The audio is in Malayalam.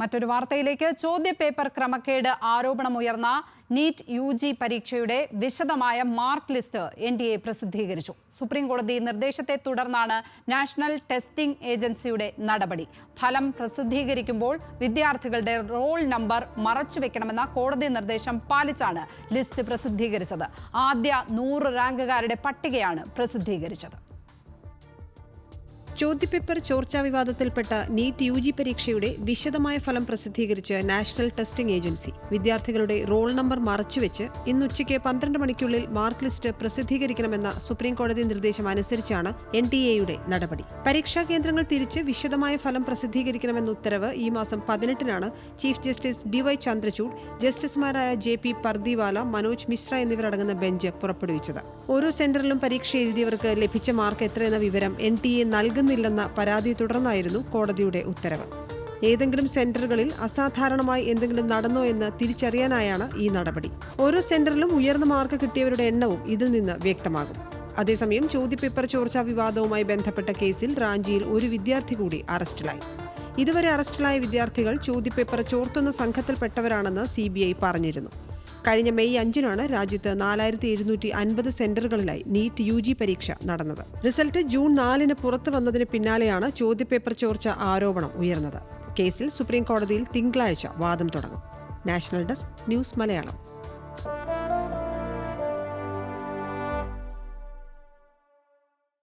മറ്റൊരു വാർത്തയിലേക്ക്. ചോദ്യപേപ്പർ ക്രമക്കേട് ആരോപണമുയർന്ന നീറ്റ് യു ജി പരീക്ഷയുടെ വിശദമായ mark list N D A പ്രസിദ്ധീകരിച്ചു. സുപ്രീംകോടതി നിർദ്ദേശത്തെ തുടർന്നാണ് നാഷണൽ ടെസ്റ്റിംഗ് ഏജൻസിയുടെ നടപടി. ഫലം പ്രസിദ്ധീകരിക്കുമ്പോൾ വിദ്യാർത്ഥികളുടെ റോൾ നമ്പർ മറച്ചുവെക്കണമെന്ന കോടതി നിർദ്ദേശം പാലിച്ചാണ് ലിസ്റ്റ് പ്രസിദ്ധീകരിച്ചത്. ആദ്യ നൂറ് റാങ്കുകാരുടെ പട്ടികയാണ് പ്രസിദ്ധീകരിച്ചത്. ചോദ്യപേപ്പർ ചോർച്ചാ വിവാദത്തിൽപ്പെട്ട നീറ്റ് യു ജി പരീക്ഷയുടെ വിശദമായ ഫലം പ്രസിദ്ധീകരിച്ച് നാഷണൽ ടെസ്റ്റിംഗ് ഏജൻസി. വിദ്യാർത്ഥികളുടെ റോൾ നമ്പർ മറച്ചുവെച്ച് ഇന്ന് ഉച്ചയ്ക്ക് പന്ത്രണ്ട് മണിക്കുള്ളിൽ മാർക്ക് ലിസ്റ്റ് പ്രസിദ്ധീകരിക്കണമെന്ന സുപ്രീംകോടതി നിർദ്ദേശം അനുസരിച്ചാണ് എൻ ടി എയുടെ നടപടി. പരീക്ഷാ കേന്ദ്രങ്ങൾ തിരിച്ച് വിശദമായ ഫലം പ്രസിദ്ധീകരിക്കണമെന്ന ഉത്തരവ് ഈ മാസം പതിനെട്ടിനാണ് chief justice D Y Chandrachud ജസ്റ്റിസുമാരായ ജെ പി പർദിവാല മനോജ് മിശ്ര എന്നിവരടങ്ങുന്ന ബെഞ്ച് പുറപ്പെടുവിച്ചത്. ഓരോ സെന്ററിലും പരീക്ഷ എഴുതിയവർക്ക് ലഭിച്ച മാർക്ക് എത്രയെന്ന വിവരം എൻ ടി എ നൽകുന്നില്ലെന്ന പരാതി തുടർന്നായിരുന്നു കോടതിയുടെ ഉത്തരവ്. ഏതെങ്കിലും സെന്ററുകളിൽ അസാധാരണമായി എന്തെങ്കിലും നടന്നോ എന്ന് തിരിച്ചറിയാനായാണ് ഈ നടപടി. ഓരോ സെന്ററിലും ഉയർന്ന മാർക്ക് കിട്ടിയവരുടെ എണ്ണവും ഇതിൽ നിന്ന് വ്യക്തമാകും. അതേസമയം ചോദ്യപേപ്പർ ചോർച്ചാ വിവാദവുമായി ബന്ധപ്പെട്ട കേസിൽ റാഞ്ചിയിൽ ഒരു വിദ്യാർത്ഥി കൂടി അറസ്റ്റിലായി. ഇതുവരെ അറസ്റ്റിലായ വിദ്യാർത്ഥികൾ ചോദ്യപേപ്പർ ചോർത്തുന്ന സംഘത്തിൽപ്പെട്ടവരാണെന്ന് സി പറഞ്ഞിരുന്നു. കഴിഞ്ഞ മെയ് അഞ്ചിനാണ് രാജ്യത്ത് നാലായിരത്തി എഴുന്നൂറ്റി അൻപത് സെന്ററുകളിലായി നീറ്റ് യു ജി പരീക്ഷ നടന്നത്. റിസൾട്ട് ജൂൺ നാലിന് പുറത്തു വന്നതിന് പിന്നാലെയാണ് ചോദ്യപേപ്പർ ചോർച്ച ആരോപണം ഉയർന്നത്. കേസിൽ സുപ്രീം കോടതിയിൽ തിങ്കളാഴ്ച വാദം തുടങ്ങും. National desk news Malayalam.